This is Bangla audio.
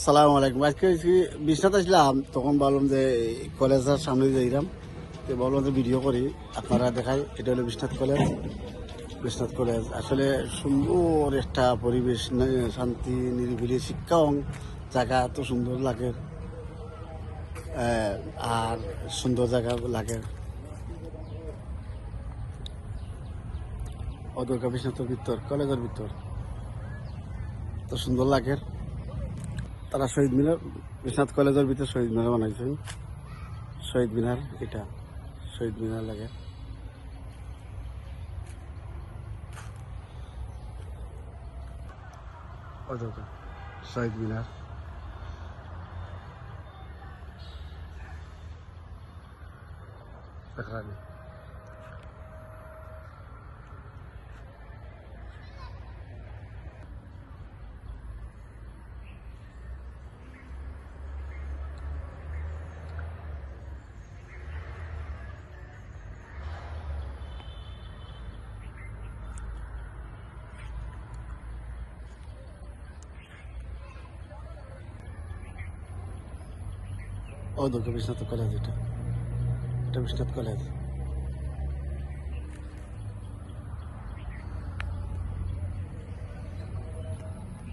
সালাম আলাইকুম। আজকে বিশ্বনাথ আসলাম, তখন বললাম যে কলেজের সামনে যাইলাম। তো বললাম যে ভিডিও করি, আপনারা দেখাই। এটা হলো বিশ্বনাথ কলেজ। বিশ্বনাথ কলেজ আসলে সুন্দর একটা পরিবেশ শান্তি, নিরিবিলি, শিক্ষা জায়গা এত সুন্দর লাগে। আর সুন্দর জায়গা লাগে। অদরকা বিশ্বনাথের ভিতর, কলেজের ভিতর। তো সুন্দর লাগে। তারা শহীদ মিনার বিশ্বনাথ কলেজের ভিতরে শহীদ মিনার বানাইছে। শহীদ মিনার এটা শহীদ মিনার লাগে। দেখো, শহীদ মিনার। দেখলাম। ও দুর্গা বিশ্বনাথ কলেজ এটা। এটা বিশ্বনাথ কলেজ।